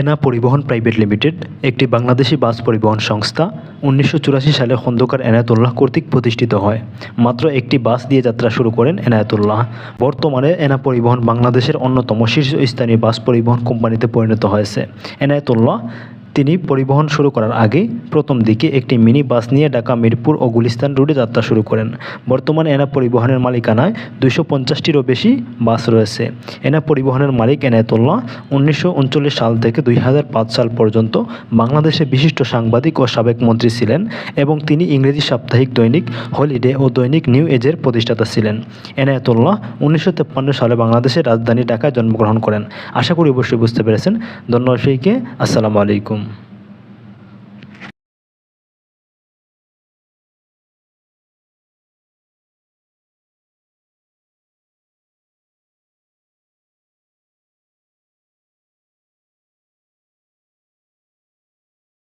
এনা পরিবহন private limited, একটি বাংলাদেশি বাস পরিবহন সংস্থা, উনিশশো চুরাশি সালে খন্দকার এনায়তুল্লাহ কর্তৃক প্রতিষ্ঠিত হয়। মাত্র একটি বাস দিয়ে যাত্রা শুরু করেন এনায়তুল্লাহ। বর্তমানে এনা পরিবহন বাংলাদেশের অন্যতম শীর্ষস্থানীয় বাস পরিবহন কোম্পানিতে পরিণত হয়েছে। এনায়েতুল্লাহ তিনি পরিবহন শুরু করার আগে প্রথম দিকে একটি মিনি বাস নিয়ে ঢাকা, মিরপুর ও গুলিস্তান রুটে যাত্রা শুরু করেন। বর্তমানে এনা পরিবহনের মালিকানায় দুইশো পঞ্চাশটিরও বেশি বাস রয়েছে। এনা পরিবহনের মালিক এনায়তুল্লাহ উনিশশো উনচল্লিশ সাল থেকে দুই হাজার পাঁচ সাল পর্যন্ত বাংলাদেশে বিশিষ্ট সাংবাদিক ও সাবেক মন্ত্রী ছিলেন এবং তিনি ইংরেজি সাপ্তাহিক দৈনিক হলিডে ও দৈনিক নিউ এজের প্রতিষ্ঠাতা ছিলেন। এনায়তুল্লাহ উনিশশো সালে বাংলাদেশের রাজধানী ঢাকায় জন্মগ্রহণ করেন। আশা করি অবশ্যই বুঝতে পেরেছেন। ধন্যবাদ সেইকে আসসালামু আলাইকুম।